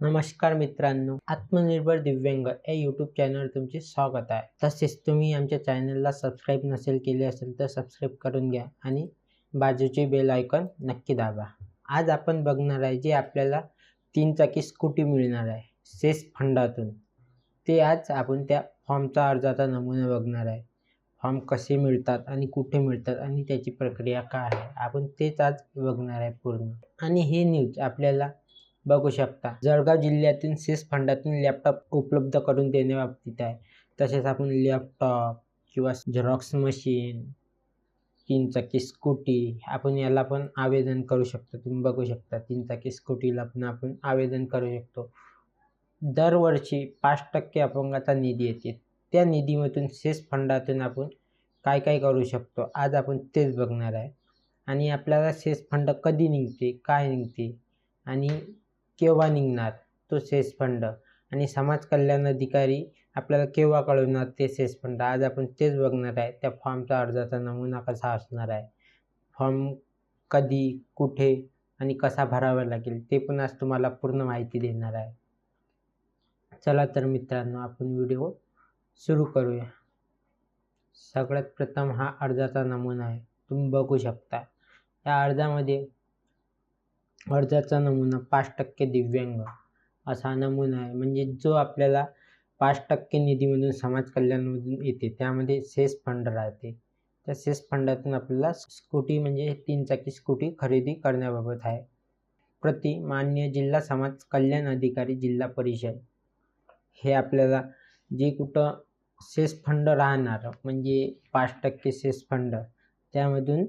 नमस्कार मित्रांनो आत्मनिर्भर दिव्यांग या यूट्यूब चॅनलवर तुमचे स्वागत आहे. तसेच तुम्ही आमच्या चॅनलला सबस्क्राईब नसेल केले असेल तर सबस्क्राईब करून घ्या आणि बाजूचे बेल आयकॉन नक्की दाबा. आज आपण बघणार आहे जे आपल्याला तीन चाकी स्कूटी मिळणार आहे सेस फंडातून. ते आज आपण त्या फॉर्मचा अर्जाचा नमुना बघणार आहे. फॉर्म कसे मिळतात आणि कुठे मिळतात आणि त्याची प्रक्रिया काय आहे आपण तेच आज बघणार आहे पूर्ण. आणि हे न्यूज आपल्याला बघू शकता. जळगाव जिल्ह्यातील सेस फंडातून लॅपटॉप उपलब्ध करून देण्याबाबतीत आहे. तसेच आपण लॅपटॉप किंवा झेरॉक्स मशीन तीन चाकी स्कूटी आपण याला पण आवेदन करू शकतो. तुम्ही बघू शकता तीन चाकी स्कूटीला पण आपण आवेदन करू शकतो. दरवर्षी पाच टक्के अपंगाचा निधी येते. त्या निधीमधून सेस फंडातून आपण काय काय करू शकतो आज आपण तेच बघणार आहे. आणि आपल्याला सेस फंड कधी निघते काय निघते आणि केव्हा निघणार? तो सेस फंड आणि समाज कल्याण अधिकारी आपल्याला केव्हा कळवणार ते सेस फंड आज आपण तेच बघणार आहे. त्या फॉर्मचा अर्जाचा नमुना कसा असणार आहे? फॉर्म कधी कुठे आणि कसा भरावा लागेल? ते पण आज तुम्हाला पूर्ण माहिती देणार आहे. चला तर मित्रांनो आपण व्हिडिओ सुरू करूया. सगळ्यात प्रथम हा अर्जाचा नमुना आहे. तुम्ही बघू शकता. या अर्जामध्ये अर्जाचा नमुना पाच टक्के दिव्यांग असा नमुना आहे. म्हणजे जो आपल्याला पाच टक्के निधीमधून समाज कल्याणमधून येते त्यामध्ये सेस फंड राहते. त्या सेस फंडातून आपल्याला स्कूटी म्हणजे तीन चाकी स्कूटी खरेदी करण्याबाबत आहे. प्रति मान्य जिल्हा समाज कल्याण अधिकारी जिल्हा परिषद. हे आपल्याला जे कुठं सेस फंड राहणार म्हणजे पाच टक्के सेस फंड त्यामधून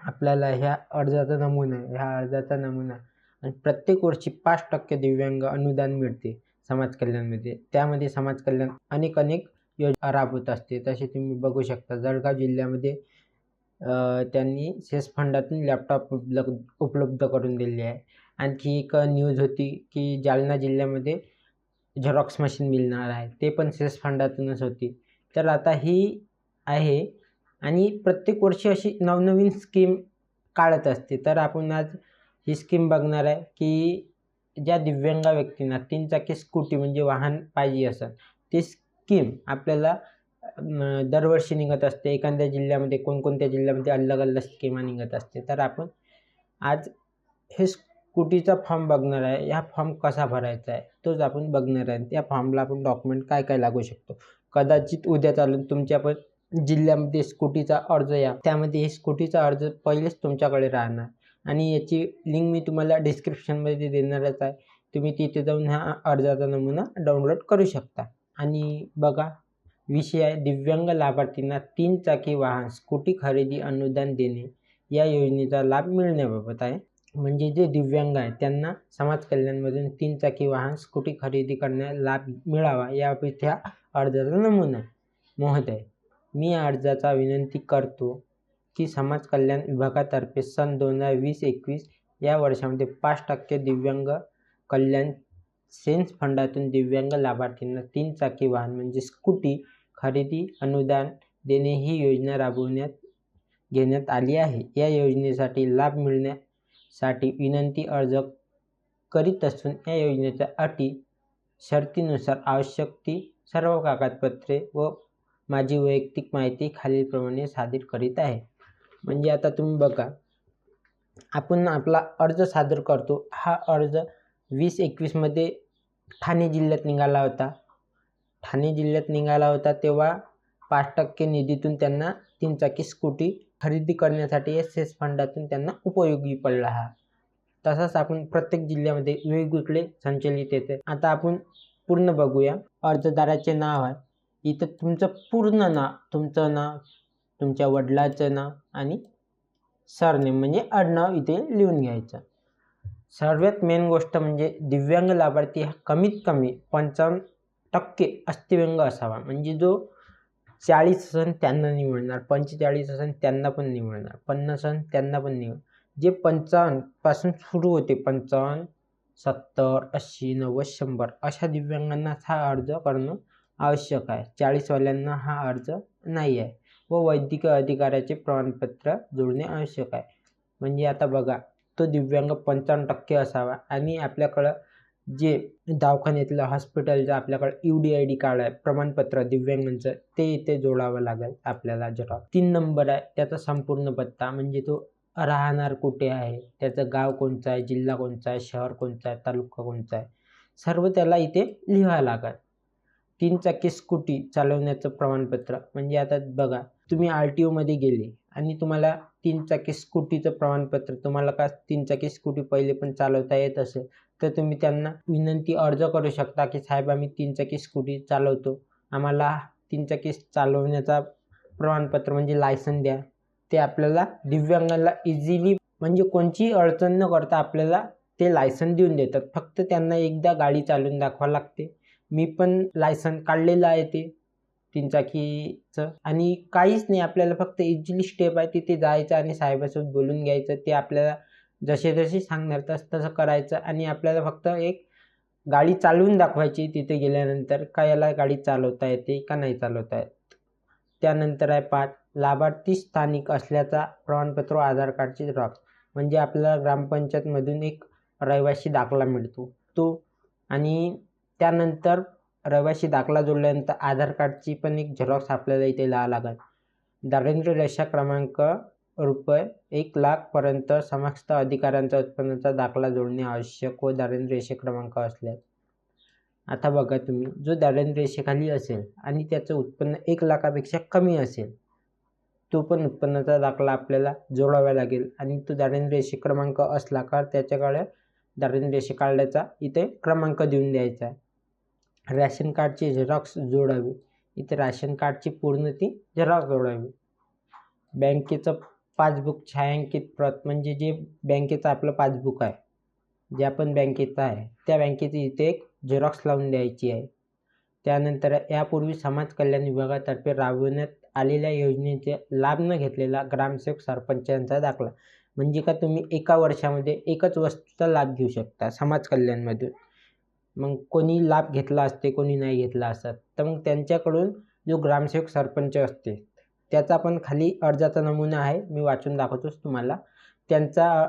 आपल्याला ह्या अर्जाचा नमुना ह्या अर्जाचा नमुना आणि प्रत्येक वर्षी पाच टक्के दिव्यांग अनुदान मिळते समाज कल्याणमध्ये. त्यामध्ये समाज कल्याण अनेक अनेक योजना राबवत असते. तसे तुम्ही बघू शकता जळगाव जिल्ह्यामध्ये त्यांनी सेस फंडातून लॅपटॉप उपलब्ध उपलब्ध करून दिले आहे. आणखी एक न्यूज होती की जालना जिल्ह्यामध्ये झेरॉक्स मशीन मिळणार आहे. ते पण सेस फंडातूनच होती. तर आता ही आहे आणि प्रत्येक वर्षी अशी नवनवीन स्कीम काढत असते. तर आपण आज ही स्कीम बघणार आहे की ज्या दिव्यांग व्यक्तींना तीन चाकी स्कूटी म्हणजे वाहन पाहिजे असं ती स्कीम आपल्याला दरवर्षी निघत असते. एखाद्या जिल्ह्यामध्ये कोणकोणत्या जिल्ह्यामध्ये अलग अलग स्कीमा निघत असते. तर आपण आज हे स्कूटीचा फॉर्म बघणार आहे. हा फॉर्म कसा भरायचा आहे तोच आपण बघणार आहे. त्या फॉर्मला आपण डॉक्युमेंट काय काय लागू शकतो? कदाचित उद्या चालून तुमच्या पण जिल्ह्यामध्ये स्कूटीचा अर्ज या. त्यामध्ये हे स्कूटीचा अर्ज पहिलेच तुमच्याकडे राहणार. आणि याची लिंक मी तुम्हाला डिस्क्रिप्शनमध्ये देणारच आहे. तुम्ही तिथे जाऊन हा अर्जाचा नमुना डाउनलोड करू शकता. आणि बघा विषय आहे दिव्यांग लाभार्थींना तीन चाकी वाहन स्कूटी खरेदी अनुदान देणे. या योजनेचा लाभ मिळण्याबाबत आहे. म्हणजे जे दिव्यांग आहे त्यांना समाज कल्याणमधून तीन चाकी वाहन स्कूटी खरेदी करण्यास लाभ मिळावा या अर्जाचा नमुना आहे. महोदय मी अर्जाचा विनंती करतो की समाज कल्याण विभागातर्फे सन दोन हजार वीस एकवीस या वर्षामध्ये पाच टक्के दिव्यांग कल्याण सेन्स फंडातून दिव्यांग लाभार्थींना तीन चाकी वाहन म्हणजे स्कूटी खरेदी अनुदान देणे ही योजना राबवण्यात घेण्यात आली आहे. या योजनेसाठी लाभ मिळण्यासाठी विनंती अर्ज करीत असून या योजनेच्या अटी शर्तीनुसार आवश्यक ती सर्व कागदपत्रे व माझी वैयक्तिक माहिती खालीलप्रमाणे सादर करीत आहे. म्हणजे आता तुम्ही बघा आपण आपला अर्ज सादर करतो. हा अर्ज वीस एकवीसमध्ये ठाणे जिल्ह्यात निघाला होता. ठाणे जिल्ह्यात निघाला होता तेव्हा पाच टक्के निधीतून त्यांना तीन चाकी स्कूटी खरेदी करण्यासाठी एस एस फंडातून त्यांना उपयोगी पडला हा. तसाच आपण प्रत्येक जिल्ह्यामध्ये वेगवेगळे संचलित येते. आता आपण पूर्ण बघूया. अर्जदाराचे नाव आहे. इथं तुमचं पूर्ण नाव तुमचं नाव तुमच्या वडिलाचं नाव आणि सरनेम म्हणजे आडनाव इथे लिहून घ्यायचं. सर्वात मेन गोष्ट म्हणजे दिव्यांग लाभार्थी हा कमीत कमी पंचावन्न टक्के अस्थिव्यंग असावा. म्हणजे जो चाळीस असन त्यांना नाही मिळणार पंचेचाळीस असन त्यांना पण नाही मिळणार पन्नास असन त्यांना पण नाही जे पंचावन्नपासून सुरू होते पंचावन्न सत्तर ऐंशी नव्वद शंभर अशा दिव्यांगांना हा अर्ज करणं आवश्यक आहे. चाळीसवाल्यांना हा अर्ज नाही आहे व वैद्यकीय अधिकाऱ्याचे प्रमाणपत्र जोडणे आवश्यक आहे. म्हणजे आता बघा तो दिव्यांग पंचावन्न टक्के असावा आणि आपल्याकडं जे दवाखान्यातलं हॉस्पिटलचं आपल्याकडं U D I D card आहे प्रमाणपत्र दिव्यांगांचं ते इथे जोडावं लागेल आपल्याला जरा तीन नंबर आहे त्याचा संपूर्ण पत्ता म्हणजे तो राहणार कुठे आहे त्याचं गाव कोणचं आहे जिल्हा कोणचा आहे शहर कोणचं आहे तालुका कोणचा आहे सर्व त्याला इथे लिहावं लागेल. तीन चाकी स्कूटी चालवण्याचं प्रमाणपत्र. म्हणजे आता बघा तुम्ही आर टी ओमध्ये गेले आणि तुम्हाला तीन चाकी स्कूटीचं प्रमाणपत्र तुम्हाला का तीन चाकी स्कूटी पहिले पण चालवता येत असेल तर तुम्ही त्यांना विनंती अर्ज करू शकता की साहेब आम्ही तीन चाकी स्कूटी चालवतो. आम्हाला तीन चाकी चालवण्याचा प्रमाणपत्र म्हणजे लायसन द्या. ते आपल्याला दिव्यांगाला इझिली म्हणजे कोणची अडचण न करता आपल्याला ते लायसन देऊन देतात. फक्त त्यांना एकदा गाडी चालवून दाखवा लागते. मी पण लायसन काढलेलं आहे ते तीन चाकीचं आणि काहीच नाही आपल्याला फक्त इझिली स्टेप आहे तिथे जायचं आणि साहेबासोबत बोलून घ्यायचं. ते आपल्याला जसे जसे सांगणार तसं तसं करायचं. आणि आपल्याला फक्त एक गाडी चालवून दाखवायची तिथे गेल्यानंतर का याला गाडी चालवता येते का नाही चालवता येत. त्यानंतर आहे पाच लाभार्थी स्थानिक असल्याचा प्रमाणपत्र आधार कार्डची ड्रॉप म्हणजे आपल्याला ग्रामपंचायतमधून एक रहिवासी दाखला मिळतो. तो आणि त्यानंतर रहिवासी दाखला जोडल्यानंतर आधार कार्डची पण एक झेरॉक्स आपल्याला इथे लावा लागेल. दारिद्र्य रेषा क्रमांक रुपये एक लाखपर्यंत समस्त अधिकाऱ्यांचा उत्पन्नाचा दाखला जोडणे आवश्यक व दारिद्र्य रेषे क्रमांक असल्यास आता बघा तुम्ही जो दारिद्र्य रेषेखाली असेल आणि त्याचं उत्पन्न एक लाखापेक्षा कमी असेल तो पण उत्पन्नाचा दाखला आपल्याला जोडावा लागेल आणि तो दारिद्र्य रेषे क्रमांक असला का त्याच्याकडे दारिद्र्य रेषे काढल्याचा इथे क्रमांक देऊन द्यायचा आहे. रॅशन कार्डची झेरॉक्स जोडावी. इथे राशन कार्डची पूर्ण ती झेरॉक्स जोडावी. बँकेचं पासबुक छायांकित प्रत म्हणजे जे बँकेचं आपलं पासबुक आहे जे आपण बँकेचं आहे त्या बँकेची इथे एक झेरॉक्स लावून द्यायची आहे. त्यानंतर यापूर्वी समाज कल्याण विभागातर्फे राबवण्यात आलेल्या योजनेचे लाभ न घेतलेला ग्रामसेवक सरपंचांचा दाखला. म्हणजे का तुम्ही एका वर्षामध्ये एकच वस्तूचा लाभ घेऊ शकता समाज कल्याणमधून? मग कोणी लाभ घेतला असते कोणी नाही घेतला असत. तर मग त्यांच्याकडून जो ग्रामसेवक सरपंच असते त्याचा पण खाली अर्जाचा नमुना आहे. मी वाचून दाखवतोच तुम्हाला. त्यांचा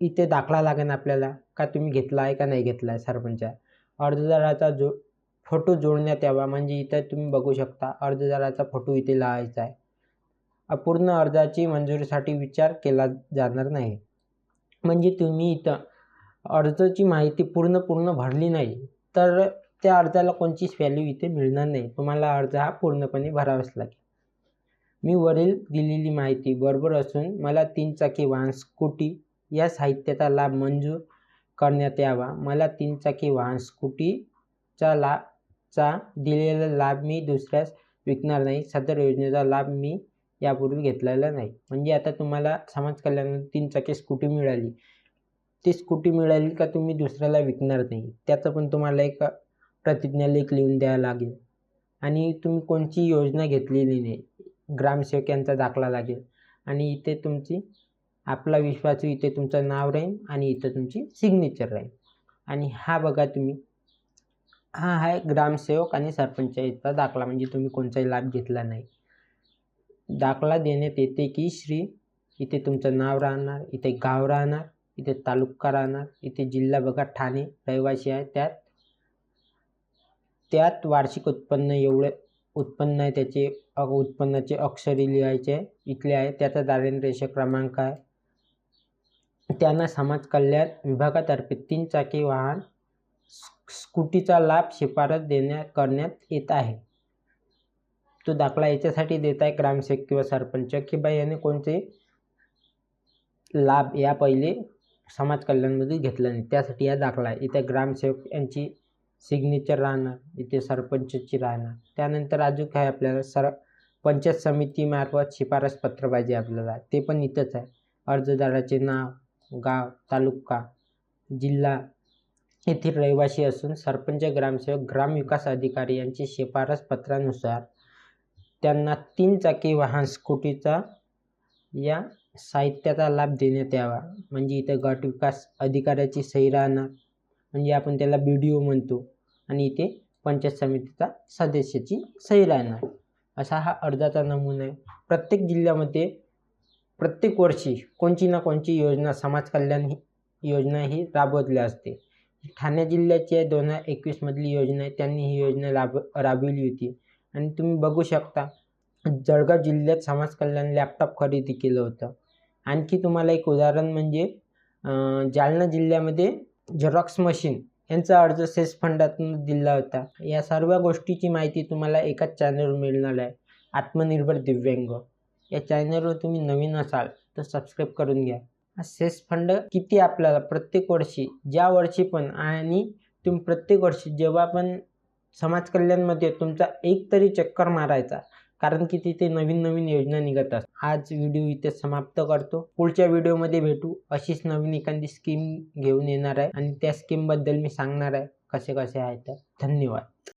इथे दाखला लागेल आपल्याला का तुम्ही घेतला आहे का नाही घेतला आहे सरपंच. अर्जदाराचा जो फोटो जोडण्यात यावा म्हणजे इथं तुम्ही बघू शकता अर्जदाराचा फोटो इथे लावायचा आहे. अपूर्ण अर्जाची मंजुरीसाठी विचार केला जाणार नाही. म्हणजे तुम्ही इथं अर्जाची माहिती पूर्ण पूर्ण भरली नाही तर त्या अर्जाला कोणतीच व्हॅल्यू इथे मिळणार नाही. तुम्हाला अर्ज हा पूर्णपणे भरावाच लागेल. मी वरील दिलेली माहिती बरोबर असून मला तीन चाकी वाहन स्कूटी या साहित्याचा लाभ मंजूर करण्यात यावा. मला तीन चाकी वाहन स्कूटीचा लाभचा दिलेला लाभ मी दुसऱ्यास विकणार नाही. सदर योजनेचा लाभ मी यापूर्वी घेतलेला नाही. म्हणजे आता तुम्हाला समाज कल्याण तीन चाकी स्कूटी मिळाली. ती स्कूटी मिळाली का तुम्ही दुसऱ्याला विकणार नाही? त्याचं पण तुम्हाला एक प्रतिज्ञालेख लिहून द्यावा लागेल. आणि तुम्ही कोणची योजना घेतलेली नाही? ग्रामसेवक यांचा दाखला लागेल. आणि इथे तुमची आपला विश्वास इथे तुमचं नाव राहील आणि इथं तुमची सिग्नेचर राहील. आणि हा बघा तुम्ही. हा आहे ग्रामसेवक आणि सरपंचायतचा दाखला म्हणजे तुम्ही कोणताही लाभ घेतला नाही. दाखला देण्यात येते की श्री इथे तुमचं नाव राहणार इथे गाव राहणार इथे तालुका राहणार इथे जिल्हा बघा ठाणे रहिवासी आहे. त्यात त्यात वार्षिक उत्पन्न एवढे उत्पन्न आहे त्याचे उत्पन्नाचे अक्षरी लिहायचे आहे इथले आहे. त्याचा दारिद्र्यरेषा क्रमांक आहे. त्यांना समाज कल्याण विभागातर्फे तीन चाकी वाहन स्कूटीचा लाभ शिफारस देण्यात करण्यात येत आहे. तो दाखला याच्यासाठी देत आहे ग्रामसेवक किंवा सरपंच की बाई याने कोणते लाभ या पहिले समाज कल्याणमध्ये घेतला नाही. त्यासाठी हा दाखला आहे. इथे ग्रामसेवक यांची सिग्नेचर राहणार. इथे सरपंचची राहणार. त्यानंतर अजून काय आपल्याला? सर पंचायत समितीमार्फत शिफारस पत्र पाहिजे आपल्याला. ते पण इथंच आहे. अर्जदाराचे नाव गाव तालुका जिल्हा येथील रहिवासी असून सरपंच ग्रामसेवक ग्रामविकास अधिकारी यांची शिफारस पत्रानुसार त्यांना तीन चाकी वाहन स्कूटीचा या साहित्याचा लाभ देण्यात यावा. म्हणजे इथे गट विकास अधिकाऱ्याची सही राहणार. म्हणजे आपण त्याला बी डी ओ म्हणतो. आणि इथे पंचायत समितीचा सदस्याची सही राहणार. असा हा अर्जाचा नमुना आहे. प्रत्येक जिल्ह्यामध्ये प्रत्येक वर्षी कोणची ना कोणची योजना समाज कल्याण ही योजना ही राबवतली असते. ठाणे जिल्ह्याची आहे दोन हजार एकवीसमधली योजना आहे. त्यांनी ही योजना राब राबविली होती. आणि तुम्ही बघू शकता जळगाव जिल्ह्यात समाज कल्याण लॅपटॉप खरेदी केलं होतं. आणखी तुम्हाला एक उदाहरण म्हणजे जालना जिल्ह्यामध्ये झेरॉक्स मशीन यांचा अर्ज सेस फंडातून दिला होता. या सर्व गोष्टीची माहिती तुम्हाला एकाच चॅनलवर मिळणार आहे. आत्मनिर्भर दिव्यांग. या चॅनलवर तुम्ही नवीन असाल तर सबस्क्राईब करून घ्या. हा सेस फंड किती आपल्याला प्रत्येक वर्षी ज्या वर्षी पण आणि तुम्ही प्रत्येक वर्षी जेव्हा पण समाज कल्याणमध्ये तुमचा एक तरी चक्कर मारायचा कारण की तिथे नवीन नवीन योजना निघत असतात. आज व्हिडिओ इथे समाप्त करतो. पुढच्या व्हिडिओमध्ये भेटू. अशीच नवीन एखादी स्कीम घेऊन येणार आहे. आणि त्या स्कीमबद्दल मी सांगणार आहे. कसे कसे आहे तर. धन्यवाद.